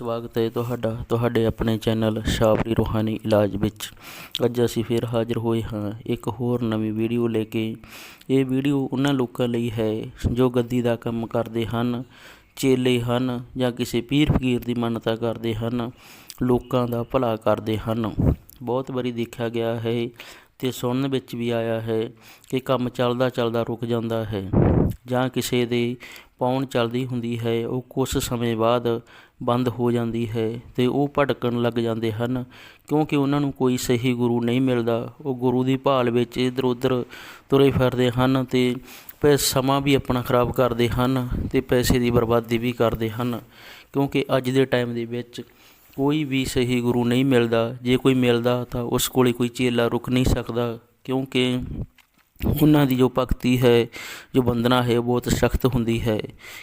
ਸਵਾਗਤ ਹੈ ਤੁਹਾਡਾ, ਤੁਹਾਡੇ ਆਪਣੇ ਚੈਨਲ ਸ਼ਾਬਰੀ ਰੂਹਾਨੀ ਇਲਾਜ ਵਿੱਚ। ਅੱਜ ਅਸੀਂ ਫਿਰ ਹਾਜ਼ਰ ਹੋਏ ਹਾਂ ਇੱਕ ਹੋਰ ਨਵੀਂ ਵੀਡੀਓ ਲੈ ਕੇ। ਇਹ ਵੀਡੀਓ ਉਹਨਾਂ ਲੋਕਾਂ ਲਈ ਹੈ ਜੋ ਗੱਦੀ ਦਾ ਕੰਮ ਕਰਦੇ ਹਨ, ਚੇਲੇ ਹਨ ਜਾਂ ਕਿਸੇ ਪੀਰ ਫਕੀਰ ਦੀ ਮੰਨਤਾ ਕਰਦੇ ਹਨ, ਲੋਕਾਂ ਦਾ ਭਲਾ ਕਰਦੇ ਹਨ। ਬਹੁਤ ਵਾਰੀ ਦੇਖਿਆ ਗਿਆ ਹੈ ਤੇ ਸੁਣਨ ਵਿੱਚ ਵੀ ਆਇਆ ਹੈ ਕਿ ਕੰਮ ਚੱਲਦਾ ਚੱਲਦਾ ਰੁਕ ਜਾਂਦਾ ਹੈ ਜਾਂ ਕਿਸੇ ਦੇ ਪੌਣ ਚੱਲਦੀ ਹੁੰਦੀ ਹੈ। ਉਹ ਕੁਝ ਸਮੇਂ ਬਾਅਦ ਬੰਦ ਹੋ ਜਾਂਦੀ ਹੈ ਤੇ ਉਹ ਭਟਕਣ ਲੱਗ ਜਾਂਦੇ ਹਨ। ਕਿਉਂਕਿ ਉਹਨਾਂ ਨੂੰ ਕੋਈ ਸਹੀ ਗੁਰੂ ਨਹੀਂ ਮਿਲਦਾ। ਉਹ ਗੁਰੂ ਦੀ ਭਾਲ ਵਿੱਚ ਇੱਧਰ ਉੱਧਰ ਤੁਰੇ ਫਿਰਦੇ ਹਨ ਤੇ ਪੈ ਸਮਾਂ ਵੀ ਆਪਣਾ ਖਰਾਬ ਕਰਦੇ ਹਨ ਤੇ ਪੈਸੇ ਦੀ ਬਰਬਾਦੀ ਵੀ ਕਰਦੇ ਹਨ। ਕਿਉਂਕਿ ਅੱਜ ਦੇ ਟਾਈਮ ਦੇ ਵਿੱਚ ਕੋਈ ਵੀ ਸਹੀ ਗੁਰੂ ਨਹੀਂ ਮਿਲਦਾ। ਜੇ ਕੋਈ ਮਿਲਦਾ ਤਾਂ ਉਸ ਕੋਲੇ ਕੋਈ ਚੇਲਾ ਰੁਕ ਨਹੀਂ ਸਕਦਾ। ਕਿਉਂਕਿ ਉਹਨਾਂ ਦੀ ਜੋ ਭਗਤੀ ਹੈ, ਜੋ ਬੰਦਨਾ ਹੈ, ਉਹ ਬਹੁਤ ਸਖਤ ਹੁੰਦੀ ਹੈ।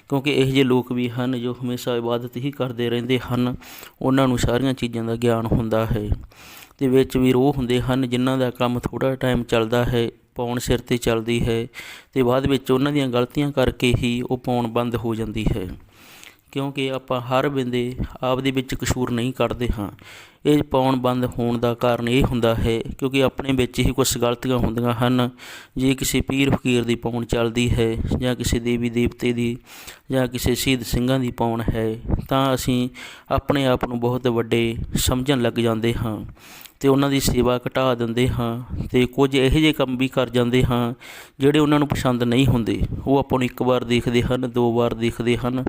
ਕਿਉਂਕਿ ਇਹੋ ਜਿਹੇ ਲੋਕ ਵੀ ਹਨ ਜੋ ਹਮੇਸ਼ਾ ਇਬਾਦਤ ਹੀ ਕਰਦੇ ਰਹਿੰਦੇ ਹਨ। ਉਹਨਾਂ ਨੂੰ ਸਾਰੀਆਂ ਚੀਜ਼ਾਂ ਦਾ ਗਿਆਨ ਹੁੰਦਾ ਹੈ। ਤੇ ਵਿੱਚ ਵੀ ਰੋਹ ਹੁੰਦੇ ਹਨ, ਜਿਨ੍ਹਾਂ ਦਾ ਕੰਮ ਥੋੜਾ ਟਾਈਮ ਚੱਲਦਾ ਹੈ, ਪੌਣ ਸਿਰ ਤੇ ਚੱਲਦੀ ਹੈ ਤੇ ਬਾਅਦ ਵਿੱਚ ਉਹਨਾਂ ਦੀਆਂ ਗਲਤੀਆਂ ਕਰਕੇ ਹੀ ਉਹ ਪੌਣ ਬੰਦ ਹੋ ਜਾਂਦੀ ਹੈ। ਕਿਉਂਕਿ ਆਪਾਂ ਹਰ ਬੰਦੇ ਆਪ ਦੇ ਵਿੱਚ ਕਸੂਰ ਨਹੀਂ ਕੱਢਦੇ ਹਾਂ। ਇਹ ਪਾਉਣ ਬੰਦ ਹੋਣ ਦਾ ਕਾਰਨ ਇਹ ਹੁੰਦਾ ਹੈ ਕਿਉਂਕਿ ਆਪਣੇ ਵਿੱਚ ਹੀ ਕੁਝ ਗਲਤੀਆਂ ਹੁੰਦੀਆਂ ਹਨ। ਜੇ ਕਿਸੇ ਪੀਰ ਫਕੀਰ ਦੀ ਪਾਉਣ ਚੱਲਦੀ ਹੈ ਜਾਂ ਕਿਸੇ ਦੇਵੀ ਦੇਵਤੇ ਦੀ ਜਾਂ ਕਿਸੇ ਸ਼ਹੀਦ ਸਿੰਘਾਂ ਦੀ ਪਾਉਣ ਹੈ ਤਾਂ ਅਸੀਂ ਆਪਣੇ ਆਪ ਨੂੰ ਬਹੁਤ ਵੱਡੇ ਸਮਝਣ ਲੱਗ ਜਾਂਦੇ ਹਾਂ। ਤੇ ਉਹਨਾਂ ਦੀ ਸੇਵਾ ਘਟਾ ਦਿੰਦੇ ਹਾਂ ਤੇ ਕੁਝ ਇਹੋ ਜਿਹੇ ਕੰਮ ਵੀ ਕਰ ਜਾਂਦੇ ਹਾਂ ਜਿਹੜੇ ਉਹਨਾਂ ਨੂੰ ਪਸੰਦ ਨਹੀਂ ਹੁੰਦੇ। ਉਹ ਆਪਾਂ ਨੂੰ ਇੱਕ ਵਾਰ ਦੇਖਦੇ ਹਨ, ਦੋ ਵਾਰ ਦੇਖਦੇ ਹਨ,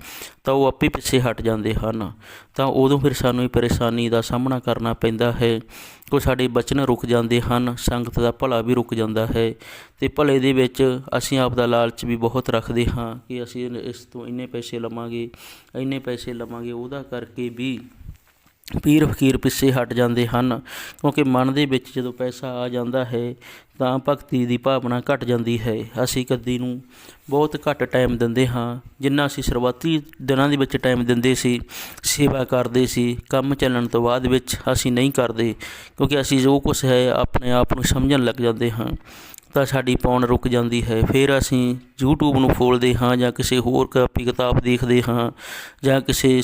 ਤਾਂ ਉਹ ਆਪੇ ਪਿੱਛੇ ਹਟ ਜਾਂਦੇ ਹਨ। ਤਾਂ ਉਦੋਂ ਫਿਰ ਸਾਨੂੰ ਇਹ ਪਰੇਸ਼ਾਨੀ ਦਾ ਸਾਹਮਣਾ ਕਰਨਾ ਪੈਂਦਾ ਹੈ। ਕੋ ਸਾਡੇ ਬਚਨ ਰੁਕ ਜਾਂਦੇ ਹਨ, ਸੰਗਤ ਦਾ ਭਲਾ ਵੀ ਰੁਕ ਜਾਂਦਾ ਹੈ। ਤੇ ਭਲੇ ਦੇ ਵਿੱਚ ਅਸੀਂ ਆਪ ਦਾ ਲਾਲਚ ਵੀ ਬਹੁਤ ਰੱਖਦੇ ਹਾਂ ਕਿ ਅਸੀਂ ਇਸ ਤੋਂ ਇੰਨੇ ਪੈਸੇ ਲਵਾਂਗੇ, ਇੰਨੇ ਪੈਸੇ ਲਵਾਂਗੇ, ਉਹਦਾ ਕਰਕੇ ਵੀ ਪੀਰ ਫਕੀਰ ਪਿੱਛੇ ਹਟ ਜਾਂਦੇ ਹਨ, ਕਿਉਂਕਿ ਮਨ ਦੇ ਵਿੱਚ ਜਦੋਂ ਪੈਸਾ ਆ ਜਾਂਦਾ ਹੈ, ਤਾਂ ਭਗਤੀ ਦੀ ਭਾਵਨਾ ਘਟ ਜਾਂਦੀ ਹੈ। ਅਸੀਂ ਕਦੀ ਨੂੰ ਬਹੁਤ ਘੱਟ ਟਾਈਮ ਦਿੰਦੇ ਹਾਂ, ਜਿੰਨਾ ਅਸੀਂ ਸ਼ੁਰੂਆਤੀ ਦਿਨਾਂ ਦੇ ਵਿੱਚ ਟਾਈਮ ਦਿੰਦੇ ਸੀ, ਸੇਵਾ ਕਰਦੇ ਸੀ, ਕੰਮ ਚੱਲਣ ਤੋਂ ਬਾਅਦ ਵਿੱਚ ਅਸੀਂ ਨਹੀਂ ਕਰਦੇ, ਕਿਉਂਕਿ ਅਸੀਂ ਜੋ ਕੁਝ ਹੈ, ਆਪਣੇ ਆਪ ਨੂੰ ਸਮਝਣ ਲੱਗ ਜਾਂਦੇ ਹਾਂ, ਤਾਂ ਸਾਡੀ ਪੌਣ ਰੁਕ ਜਾਂਦੀ ਹੈ। ਫਿਰ ਅਸੀਂ YouTube ਨੂੰ ਖੋਲ੍ਹਦੇ ਹਾਂ ਜਾਂ ਕਿਸੇ ਹੋਰ ਕਾਪੀ ਕਿਤਾਬ ਦੇਖਦੇ ਹਾਂ ਜਾਂ ਕਿਸੇ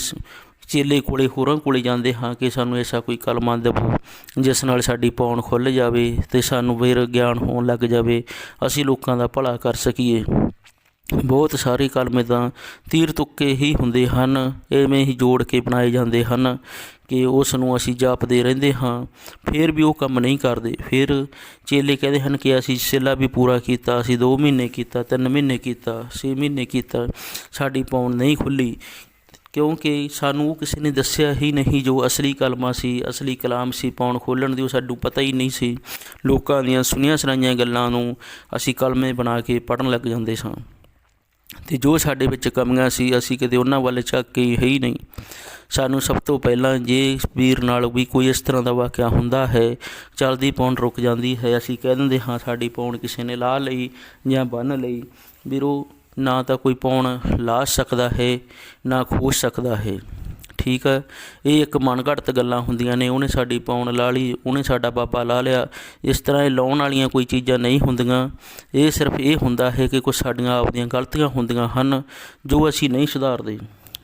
ਚੇਲੇ ਕੋਲੇ ਹੋਰਾਂ ਕੋਲੇ ਜਾਂਦੇ ਹਾਂ ਕਿ ਸਾਨੂੰ ਐਸਾ ਕੋਈ ਕਲਮਾ ਦੇਵੋ, ਜਿਸ ਨਾਲ ਸਾਡੀ ਪੌਣ ਖੁੱਲ ਜਾਵੇ ਤੇ ਸਾਨੂੰ ਫਿਰ ਗਿਆਨ ਹੋਣ ਲੱਗ ਜਾਵੇ, ਅਸੀਂ ਲੋਕਾਂ ਦਾ ਭਲਾ ਕਰ ਸਕੀਏ। ਬਹੁਤ ਸਾਰੇ ਕਲਮੇ ਤਾਂ ਤੀਰ ਤੁੱਕੇ ਹੀ ਹੁੰਦੇ ਹਨ, ਐਵੇਂ ਹੀ ਜੋੜ ਕੇ ਬਣਾਏ ਜਾਂਦੇ ਹਨ ਕਿ ਉਸ ਨੂੰ ਅਸੀਂ ਜਾਪਦੇ ਰਹਿੰਦੇ ਹਾਂ, ਫਿਰ ਵੀ ਉਹ ਕੰਮ ਨਹੀਂ ਕਰਦੇ। ਫਿਰ ਚੇਲੇ ਕਹਿੰਦੇ ਹਨ ਕਿ ਅਸੀਂ ਸਿੱਲਾ ਵੀ ਪੂਰਾ ਕੀਤਾ, ਅਸੀਂ 2 ਮਹੀਨੇ ਕੀਤਾ 3 ਮਹੀਨੇ ਕੀਤਾ 6 ਮਹੀਨੇ ਕੀਤਾ, ਸਾਡੀ ਪੌਣ ਨਹੀਂ ਖੁੱਲੀ ਕਿਉਂਕਿ ਸਾਨੂੰ ਉਹ ਕਿਸੇ ਨੇ ਦੱਸਿਆ ਹੀ ਨਹੀਂ ਜੋ ਅਸਲੀ ਕਲਮਾ ਸੀ, ਅਸਲੀ ਕਲਾਮ ਸੀ, ਪੌਣ ਖੋਲਣ ਦੀ ਉਹ ਸਾਨੂੰ ਪਤਾ ਹੀ ਨਹੀਂ ਸੀ। ਲੋਕਾਂ ਦੀਆਂ ਸੁਣੀਆਂ ਸੁਣਾਈਆਂ ਗੱਲਾਂ ਨੂੰ ਅਸੀਂ ਕਲਮੇ ਬਣਾ ਕੇ ਪੜਨ ਲੱਗ ਜਾਂਦੇ ਸਾਂ। ਤੇ ਜੋ ਸਾਡੇ ਵਿੱਚ ਕਮੀਆਂ ਸੀ, ਅਸੀਂ ਕਦੇ ਉਹਨਾਂ ਵੱਲ ਚੱਕ ਕੇ ਹੀ ਨਹੀਂ। ਸਾਨੂੰ ਸਭ ਤੋਂ ਪਹਿਲਾਂ ਜੇ ਵੀਰ ਨਾਲ ਵੀ ਕੋਈ ਇਸ ਤਰ੍ਹਾਂ ਦਾ ਵਾਕਿਆ ਹੁੰਦਾ ਹੈ, ਚਲਦੀ ਪੌਣ ਰੁਕ ਜਾਂਦੀ ਹੈ, ਅਸੀਂ ਕਹਿ ਦਿੰਦੇ ਹਾਂ ਸਾਡੀ ਪੌਣ ਕਿਸੇ ਨੇ ਲਾ ਲਈ ਜਾਂ ਬੰਨ ਲਈ। ਵੀਰੋ ਨਾ ਤਾਂ ਕੋਈ ਪੌਣ ਲਾ ਸਕਦਾ ਹੈ, ਨਾ ਖੋਜ ਸਕਦਾ ਹੈ। ਠੀਕ ਹੈ? ਇਹ ਇੱਕ ਮਨ ਗੱਲਾਂ ਹੁੰਦੀਆਂ ਨੇ। ਉਹਨੇ ਸਾਡੀ ਪੌਣ ਲਾ ਲਈ, ਉਹਨੇ ਸਾਡਾ ਬਾਬਾ ਲਾ ਲਿਆ। ਇਸ ਤਰ੍ਹਾਂ ਇਹ ਲਾਉਣ ਵਾਲੀਆਂ ਕੋਈ ਚੀਜ਼ਾਂ ਨਹੀਂ ਹੁੰਦੀਆਂ। ਇਹ ਸਿਰਫ ਇਹ ਹੁੰਦਾ ਹੈ ਕਿ ਕੁਝ ਸਾਡੀਆਂ ਆਪਦੀਆਂ ਗਲਤੀਆਂ ਹੁੰਦੀਆਂ ਹਨ, ਜੋ ਅਸੀਂ ਨਹੀਂ ਸੁਧਾਰਦੇ।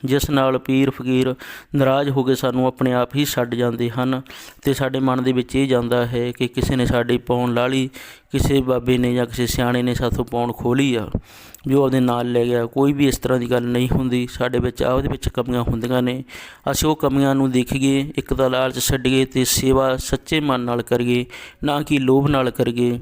ਜਿਸ ਨਾਲ ਪੀਰ ਫਕੀਰ ਨਾਰਾਜ਼ ਹੋ ਕੇ ਸਾਨੂੰ ਆਪਣੇ ਆਪ ਹੀ ਛੱਡ ਜਾਂਦੇ ਹਨ ਤੇ ਸਾਡੇ ਮਨ ਦੇ ਵਿੱਚ ਇਹ ਜਾਂਦਾ ਹੈ ਕਿ ਕਿਸੇ ਨੇ ਸਾਡੀ ਪੌਣ ਲਾ ਲਈ, ਕਿਸੇ ਬਾਬੇ ਨੇ ਜਾਂ ਕਿਸੇ ਸਿਆਣੇ ਨੇ ਸਾਥੋਂ ਪੌਣ ਖੋਲੀ ਆ, ਜੋ ਉਹਦੇ ਨਾਲ ਲੈ ਗਿਆ, ਕੋਈ ਵੀ ਇਸ ਤਰ੍ਹਾਂ ਦੀ ਗੱਲ ਨਹੀਂ ਹੁੰਦੀ। ਸਾਡੇ ਵਿੱਚ ਆਪਦੇ ਵਿੱਚ ਕਮੀਆਂ ਹੁੰਦੀਆਂ ਨੇ। ਅਸੀਂ ਉਹ ਕਮੀਆਂ ਨੂੰ ਦੇਖੀਏ, ਇੱਕ ਤਾਂ ਲਾਲਚ ਛੱਡੀਏ ਤੇ ਸੇਵਾ ਸੱਚੇ ਮਨ ਨਾਲ ਕਰੀਏ, ਨਾ ਕਿ ਲੋਭ ਨਾਲ ਕਰੀਏ।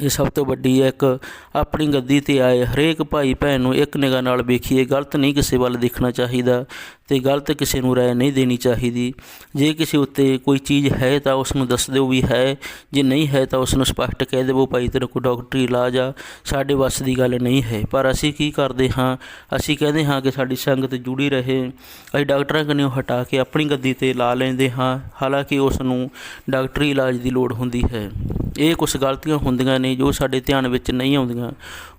ਇਹ ਸਭ ਤੋਂ ਵੱਡੀ ਹੈ ਇੱਕ ਆਪਣੀ ਗੱਦੀ ਤੇ ਆਏ ਹਰੇਕ ਭਾਈ ਭੈਣ ਨੂੰ ਇੱਕ ਨਿਗਾਹ ਨਾਲ ਵੇਖੀਏ, ਗਲਤ ਨਹੀਂ ਕਿਸੇ ਵੱਲ ਦੇਖਣਾ ਚਾਹੀਦਾ ਤੇ ਗਲਤ ਕਿਸੇ ਨੂੰ ਰਾਏ ਨਹੀਂ ਦੇਣੀ ਚਾਹੀਦੀ। ਜੇ ਕਿਸੇ ਉੱਤੇ ਕੋਈ ਚੀਜ਼ ਹੈ ਤਾਂ ਉਸ ਨੂੰ ਦੱਸ ਦਿਓ ਵੀ ਹੈ, ਜੇ ਨਹੀਂ ਹੈ ਤਾਂ ਉਸ ਨੂੰ ਸਪਸ਼ਟ ਕਹਿ ਦੇਵੋ, ਭਾਈ, ਤੇਰੇ ਕੋਲ ਡਾਕਟਰੀ ਇਲਾਜ ਆ, ਸਾਡੇ ਵੱਸ ਦੀ ਗੱਲ ਨਹੀਂ ਹੈ। ਪਰ ਅਸੀਂ ਕੀ ਕਰਦੇ ਹਾਂ? ਅਸੀਂ ਕਹਿੰਦੇ ਹਾਂ ਕਿ ਸਾਡੀ ਸੰਗਤ ਜੁੜੀ ਰਹੇ। ਅਸੀਂ ਡਾਕਟਰਾਂ ਕੰਨਿਓ ਹਟਾ ਕੇ ਆਪਣੀ ਗੱਦੀ ਤੇ ਲਾ ਲੈਂਦੇ ਹਾਂ। ਹਾਲਾਂਕਿ ਉਸ ਨੂੰ ਡਾਕਟਰੀ ਇਲਾਜ ਦੀ ਲੋੜ ਹੁੰਦੀ ਹੈ। ਇਹ ਕੁਝ ਗਲਤੀਆਂ ਹੁੰਦੀਆਂ ਨੇ ਜੋ ਸਾਡੇ ਧਿਆਨ ਵਿੱਚ ਨਹੀਂ ਆਉਂਦੀਆਂ।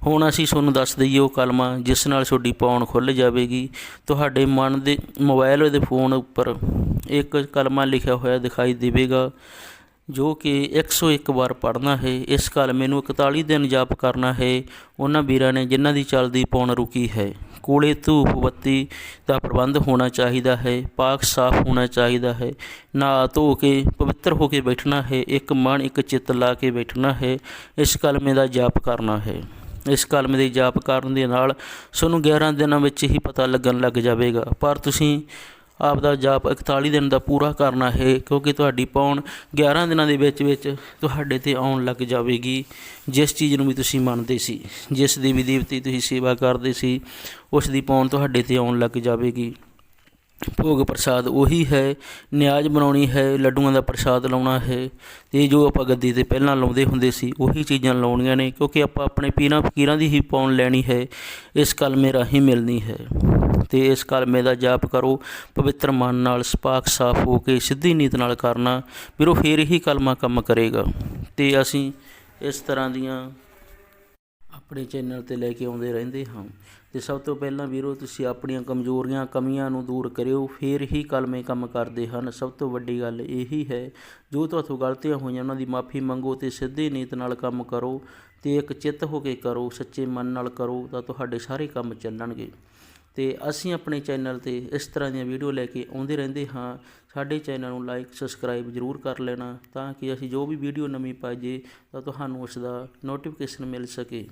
ਹੁਣ ਅਸੀਂ ਤੁਹਾਨੂੰ ਦੱਸ ਦਈਏ ਉਹ ਕਲਮਾ ਜਿਸ ਨਾਲ ਤੁਹਾਡੀ ਪੌਣ ਖੁੱਲ ਜਾਵੇਗੀ। ਤੁਹਾਡੇ ਮਨ ਦੇ ਮੋਬਾਈਲ ਦੇ ਫੋਨ ਉੱਪਰ ਇੱਕ ਕਲਮਾ ਲਿਖਿਆ ਹੋਇਆ ਦਿਖਾਈ ਦੇਵੇਗਾ। ਜੋ ਕਿ 101 ਵਾਰ ਪੜ੍ਹਨਾ ਹੈ, ਇਸ ਕਲਮੇ ਨੂੰ 41 ਦਿਨ ਜਾਪ ਕਰਨਾ ਹੈ। ਉਹਨਾਂ ਵੀਰਾਂ ਨੇ ਜਿਨ੍ਹਾਂ ਦੀ ਚੱਲਦੀ ਪੌਣ ਰੁਕੀ ਹੈ। ਕੋਲੇ ਧੂਪ ਬੱਤੀ ਦਾ ਪ੍ਰਬੰਧ ਹੋਣਾ ਚਾਹੀਦਾ ਹੈ, ਪਾਕ ਸਾਫ਼ ਹੋਣਾ ਚਾਹੀਦਾ ਹੈ। ਨਹਾ ਧੋ ਕੇ ਪਵਿੱਤਰ ਹੋ ਕੇ ਬੈਠਣਾ ਹੈ, ਇੱਕ ਮਨ, ਇੱਕ ਚਿੱਤ ਲਾ ਕੇ ਬੈਠਣਾ ਹੈ, ਇਸ ਕਲਮੇ ਦਾ ਜਾਪ ਕਰਨਾ ਹੈ। ਇਸ ਕਲਮੇ ਦੇ ਜਾਪ ਕਰਨ ਦੇ ਨਾਲ ਤੁਹਾਨੂੰ 11 ਦਿਨਾਂ ਵਿੱਚ ਹੀ ਪਤਾ ਲੱਗਣ ਲੱਗ ਜਾਵੇਗਾ। ਪਰ ਤੁਸੀਂ ਆਪ ਦਾ ਜਾਪ 41 ਦਿਨ ਦਾ ਪੂਰਾ ਕਰਨਾ ਹੈ, ਕਿਉਂਕਿ ਤੁਹਾਡੀ ਪੌਣ 11 ਦਿਨਾਂ ਦੇ ਵਿੱਚ ਵਿੱਚ ਤੁਹਾਡੇ ਤੇ ਆਉਣ ਲੱਗ ਜਾਵੇਗੀ। ਜਿਸ ਚੀਜ਼ ਨੂੰ ਵੀ ਤੁਸੀਂ ਮੰਨਦੇ ਸੀ, ਜਿਸ ਦੇਵੀ ਦੇਵਤੇ ਤੁਸੀਂ ਸੇਵਾ ਕਰਦੇ ਸੀ, ਉਸ ਦੀ ਪੌਣ ਤੁਹਾਡੇ ਤੇ ਆਉਣ ਲੱਗ ਜਾਵੇਗੀ। ਭੋਗ ਪ੍ਰਸਾਦ ਉਹੀ ਹੈ, ਨਿਆਜ਼ ਬਣਾਉਣੀ ਹੈ, ਲੱਡੂਆਂ ਦਾ ਪ੍ਰਸਾਦ ਲਾਉਣਾ ਹੈ। ਤੇ ਜੋ ਆਪਾਂ ਗੱਦੀ ਤੇ ਪਹਿਲਾਂ ਲਾਉਂਦੇ ਹੁੰਦੇ ਸੀ, ਉਹੀ ਚੀਜ਼ਾਂ ਲਾਉਣੀਆਂ ਨੇ, ਕਿਉਂਕਿ ਆਪਾਂ ਆਪਣੇ ਪੀਰਾਂ ਫਕੀਰਾਂ ਦੀ ਹੀ ਪੌਣ ਲੈਣੀ ਹੈ, ਇਸ ਕਲਮੇ ਰਾਹੀਂ ਮਿਲਣੀ ਹੈ। ਤੇ ਇਸ ਕਲਮੇ ਦਾ ਜਾਪ ਕਰੋ। ਪਵਿੱਤਰ ਮਨ ਨਾਲ ਸਪਾਕ ਸਾਫ਼ ਹੋ ਕੇ ਸਿੱਧੀ ਨੀਤ ਨਾਲ ਕਰਨਾ ਵੀਰੋ ਫੇਰ ਹੀ ਕਲਮਾ ਕੰਮ ਕਰੇਗਾ। ਤੇ ਅਸੀਂ ਇਸ ਤਰ੍ਹਾਂ ਦੀਆਂ ਆਪਣੇ ਚੈਨਲ ਤੇ ਲੈ ਕੇ ਆਉਂਦੇ ਰਹਿੰਦੇ ਹਾਂ। ਤੇ ਸਭ ਤੋਂ ਪਹਿਲਾਂ ਵੀਰੋ ਤੁਸੀਂ ਆਪਣੀਆਂ ਕਮਜ਼ੋਰੀਆਂ, ਕਮੀਆਂ ਨੂੰ ਦੂਰ ਕਰਿਓ। ਫੇਰ ਹੀ ਕਲਮੇ ਕੰਮ ਕਰਦੇ ਹਨ। ਸਭ ਤੋਂ ਵੱਡੀ ਗੱਲ ਇਹੀ ਹੈ, ਜੋ ਤੁਹਾਥੋਂ ਗਲਤੀਆਂ ਹੋਈਆਂ ਉਹਨਾਂ ਦੀ ਮਾਫੀ ਮੰਗੋ ਤੇ ਸਿੱਧੀ ਨੀਤ ਨਾਲ ਕੰਮ ਕਰੋ ਤੇ ਇੱਕ ਚਿੱਤ ਹੋ ਕੇ ਕਰੋ, ਸੱਚੇ ਮਨ ਨਾਲ ਕਰੋ ਤਾਂ ਤੁਹਾਡੇ ਸਾਰੇ ਕੰਮ ਚੱਲਣਗੇ। ਤੇ ਅਸੀਂ ਆਪਣੇ ਚੈਨਲ ਤੇ ਇਸ ਤਰ੍ਹਾਂ ਦੀਆਂ ਵੀਡੀਓ ਲੈ ਕੇ ਆਉਂਦੇ ਰਹਿੰਦੇ ਹਾਂ। ਸਾਡੇ ਚੈਨਲ ਨੂੰ ਲਾਈਕ ਸਬਸਕ੍ਰਾਈਬ ਜ਼ਰੂਰ ਕਰ ਲੈਣਾ ਤਾਂ ਕਿ ਅਸੀਂ ਜੋ ਵੀ ਵੀਡੀਓ ਨਵੀਂ ਪਾਈਏ ਤਾਂ ਤੁਹਾਨੂੰ ਉਸ ਦਾ ਨੋਟੀਫਿਕੇਸ਼ਨ ਮਿਲ ਸਕੇ।